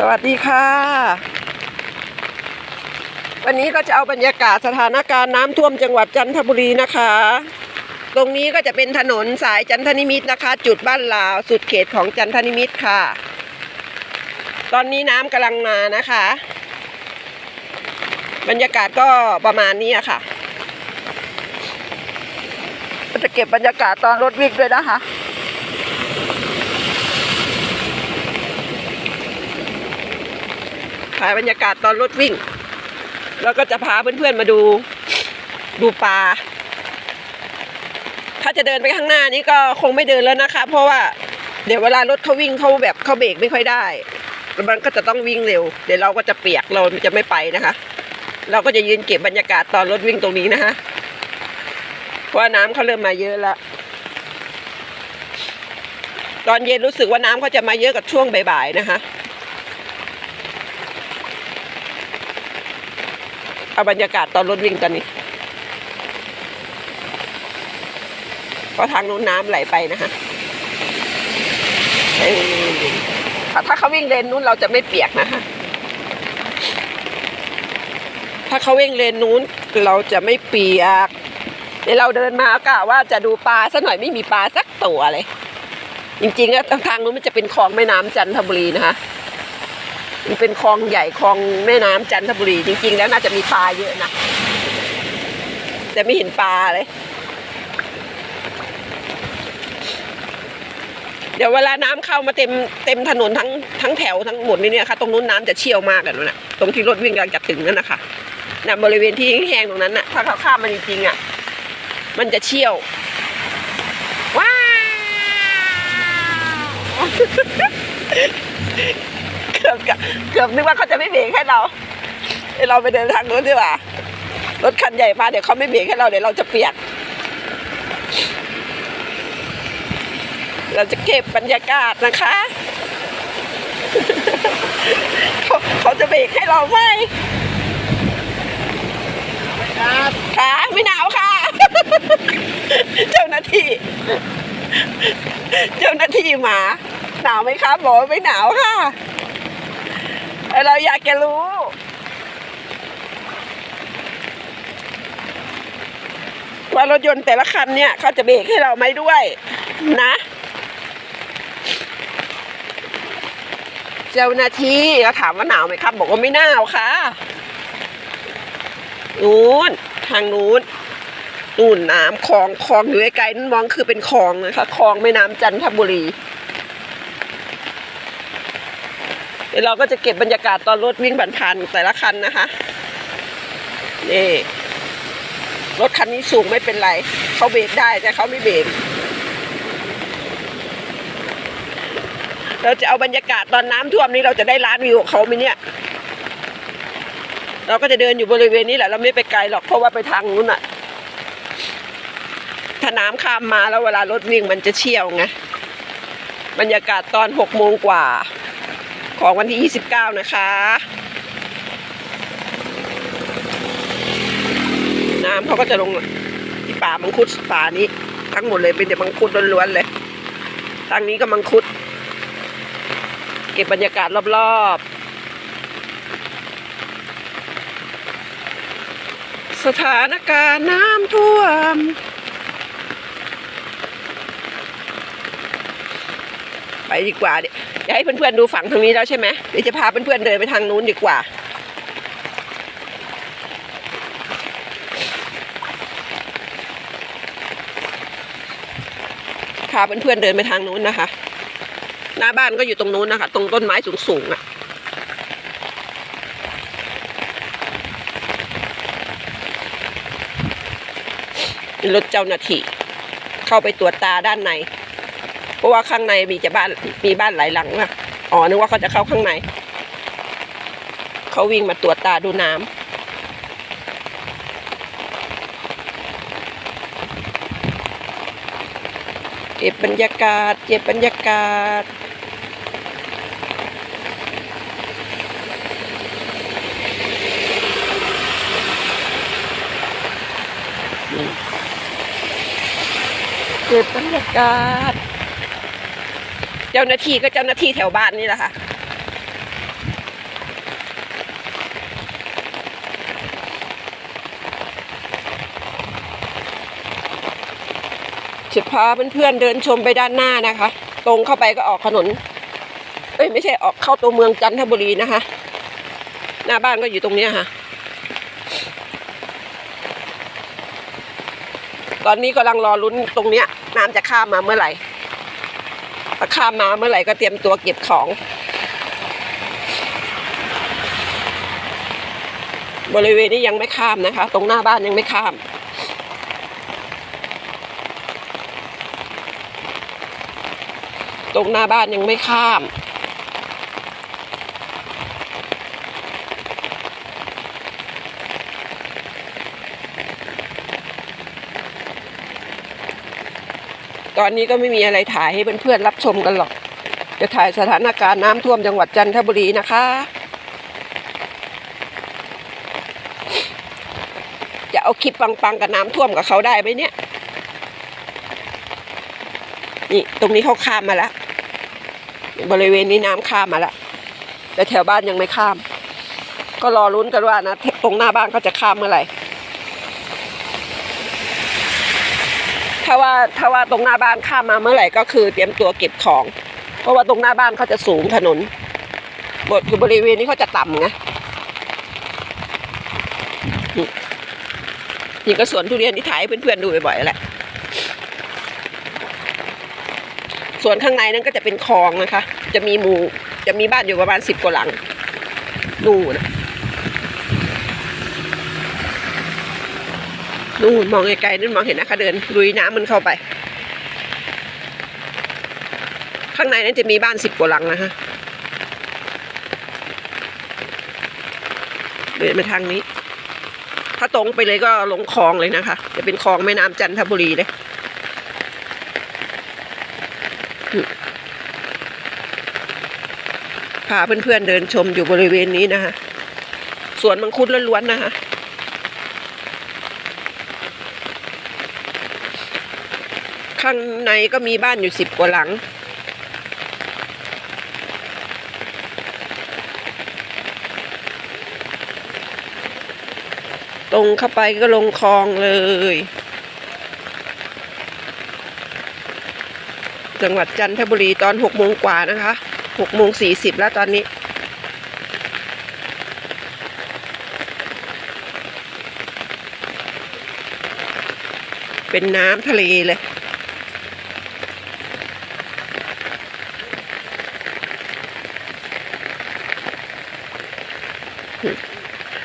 สวัสดีค่ะ วันนี้ก็จะเอาบรรยากาศสถานการณ์น้ำท่วมจังหวัดจันทบุรีนะคะ ตรงนี้ก็จะเป็นถนนสายจันทนิมิตรนะคะ จุดบ้านลาวสุดเขตของจันทนิมิตรค่ะ ตอนนี้น้ำกำลังมานะคะ บรรยากาศก็ประมาณนี้ค่ะ จะเก็บบรรยากาศตอนรถวิ่งด้วยนะคะ ถ่ายบรรยากาศตอนรถวิ่ง แล้วก็จะพาเพื่อนๆมาดูดูปลา ถ้าจะเดินไปข้างหน้านี้ก็คงไม่เดินแล้วนะคะ เพราะว่าเดี๋ยวเวลารถเขาวิ่งเขาแบบเขาเบรกไม่ค่อยได้มันก็จะต้องวิ่งเร็ว เดี๋ยวเราก็จะเปียกเราจะไม่ไปนะคะ เราก็จะยืนเก็บบรรยากาศตอนรถวิ่งตรงนี้นะคะเพราะน้ำเขาเริ่มมาเยอะแล้วตอนเย็นรู้สึกว่าน้ำเขาจะมาเยอะกับช่วงบ่ายๆนะคะ เอาบรรยากาศตอนรถวิ่งตอนนี้เพราะทางนู้นน้ำไหลไปนะคะถ้าเขาวิ่งเลนนู้นเราจะไม่เปียกนะคะถ้าเขาวิ่งเลนนู้นเราจะไม่เปียกเดี๋ยวเราเดินมากะว่าจะดูปลาสักหน่อยไม่มีปลาสักตัวเลย จริงๆแล้วทางนู้นมันจะเป็นคลองแม่น้ำจันทบุรีนะคะ มันเป็นคลองใหญ่คลองแม่น้ำจันทบุรีจริงๆ แล้วน่าจะมีปลาเยอะนะแต่ไม่เห็นปลาเลย เดี๋ยวเวลาน้ำเข้ามาเต็มเต็มถนนทั้งทั้งแถวทั้งหมดนี่เนี่ยค่ะตรงนู้นน้ำจะเชี่ยวมากกันนนน่ะตรงที่รถวิ่งกำลังจะถึงนั่นนะคะนะบริเวณที่แห้งๆตรงนั้นน่ะถ้าเขาข้ามมันจริงๆอะมันจะเชี่ยวว้าว อบเกือบเกือบนึกว่าเขาจะไม่เบรกให้เราเดี๋ยวเราไปเดินทางนู้นดีกว่ารถคันใหญ่มาเดี๋ยวเขาไม่เบรกให้เราเดี๋ยวเราจะเปียกเราจะเก็บบรรยากาศนะคะเขาเขาจะเบรกให้เราไหมครับค่ะไม่หนาวค่ะ เจ้าหน้าที่ เจ้าหน้าที่มา หนาวไหมครับบอกว่าไม่หนาวค่ะแต่ เราอยากจะรู้ว่ารถยนต์แต่ละคันเนี่ย เขาจะเบรกให้เราไหมด้วย นะเจ้าหน้าที่เขาถามว่าหนาวไหมครับ บอกว่าไม่หนาวค่ะนู้นทางนู้นนู่นน้ำคลองคลองอยู่ไกลๆนั่นมองคือเป็นคลองนะคะคลองแม่น้ำจันทบุรีเดี๋ยวเราก็จะเก็บบรรยากาศตอนรถวิ่งผ่านๆแต่ละคันนะคะ นี่รถคันนี้สูงไม่เป็นไร เขาเบรกได้แต่เขาไม่เบรกเราจะเอาบรรยากาศตอนน้ำท่วมนี้เราจะได้ล้านวิวกับเขาไหมเนี่ย เราก็จะเดินอยู่บริเวณนี้แหละ เราไม่ไปไกลหรอกเพราะว่าไปทางนู้นอะถ้าน้ำข้ามมาแล้วเวลารถวิ่งมันจะเชี่ยวไงบรรยากาศตอนหกโมงกว่า ของวันที่ยี่สิบเก้านะคะ น้ำเขาก็จะลงที่ป่ามังคุดป่านี้ทั้งหมดเลยเป็นแต่มังคุดล้วนๆเลยทางนี้ก็มังคุด เก็บบรรยากาศรอบๆ สถานการณ์น้ำท่วมไปดีกว่า เดี๋ยวอยากให้เพื่อนๆดูฝั่งทางนี้แล้วใช่ไหมเดี๋ยวจะพาเพื่อนๆเดินไปทางนู้นดีกว่า พาเพื่อนๆเดินไปทางนู้นนะคะ หน้าบ้านก็อยู่ตรงนู้นนะคะ ตรงต้นไม้สูงๆอะรถเจ้าหน้าที่เข้าไปตรวจตาด้านใน ราะว่าข้างในมีจะบ้านมีบ้านหลายหลังนะอ๋อนึกว่าเขาจะเข้าข้างใน เขาวิ่งมาตรวจตาดูน้ำเก็บบรรยากาศ เก็บบรรยากาศ เก็บบรรยากาศ จ้าหน้าที่ก็เจ้าหน้าที่แถวบ้านนี่แหละค่ะ จะพาเพื่อนๆเดินชมไปด้านหน้านะคะ ตรงเข้าไปก็ออกถนน เอ้ยไม่ใช่ออกเข้าตัวเมืองจันทบุรีนะคะ หน้าบ้านก็อยู่ตรงนี้ค่ะตอนนี้กำลังรอลุ้นตรงนี้น้ำจะข้ามมาเมื่อไหร่ ถ้าข้ามมาเมื่อไหร่ก็เตรียมตัวเก็บของ บริเวณนี้ยังไม่ข้ามนะคะ ตรงหน้าบ้านยังไม่ข้ามตรงหน้าบ้านยังไม่ข้าม ตอนนี้ก็ไม่มีอะไรถ่ายให้เพื่อนๆรับชมกันหรอก จะถ่ายสถานการณ์น้ำท่วมจังหวัดจันทบุรีนะคะ จะเอาคลิปปังๆกับน้ำท่วมกับเขาได้ไหมเนี่ย นี่ตรงนี้เขาข้ามมาแล้วบริเวณนี้น้ำข้ามมาแล้วแต่แถวบ้านยังไม่ข้าม ก็รอลุ้นกันว่านะตรงหน้าบ้านเขาจะข้ามเมื่อไหร่ ถ้าว่าถ้าว่าตรงหน้าบ้านข้ามมาเมื่อไหร่ก็คือเตรียมตัวเก็บของ เพราะว่าตรงหน้าบ้านเขาจะสูงถนนบทคือบริเวณนี้เขาจะต่ำไงนี่ก็สวนทุเรียนที่ถ่ายให้เพื่อนๆดูบ่อยๆแหละส่วนข้างในนั้นก็จะเป็นคลองนะคะ จะมีหมู่จะมีบ้านอยู่ประมาณสิบกว่าหลังนู่นะ นู่นมองไกลๆนู่นมองเห็นนะคะเดินลุยน้ำมันเข้าไป ข้างในนั้นจะมีบ้านสิบกว่าหลังนะคะเดินมาทางนี้ ถ้าตรงไปเลยก็ลงคลองเลยนะคะ จะเป็นคลองแม่น้ำจันทบุรีเลยพาเพื่อนๆเดินชมอยู่บริเวณนี้นะคะสวนมังคุดล้วนๆนะคะ ข้างในก็มีบ้านอยู่สิบกว่าหลัง ตรงเข้าไปก็ลงคลองเลย จังหวัดจันทบุรีตอนหกโมงกว่านะคะหกโมงสี่สิบแล้วตอนนี้เป็นน้ำทะเลเลย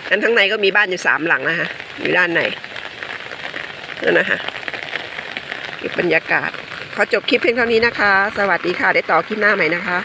อันทั้งในก็มีบ้านอยู่สามหลังนะคะอยู่ด้านในนั่นนะคะก็บบรรยากาศขอจบคลิปเพียงเท่านี้นะคะ สวัสดีค่ะ ได้ต่อคลิปหน้าใหม่นะคะ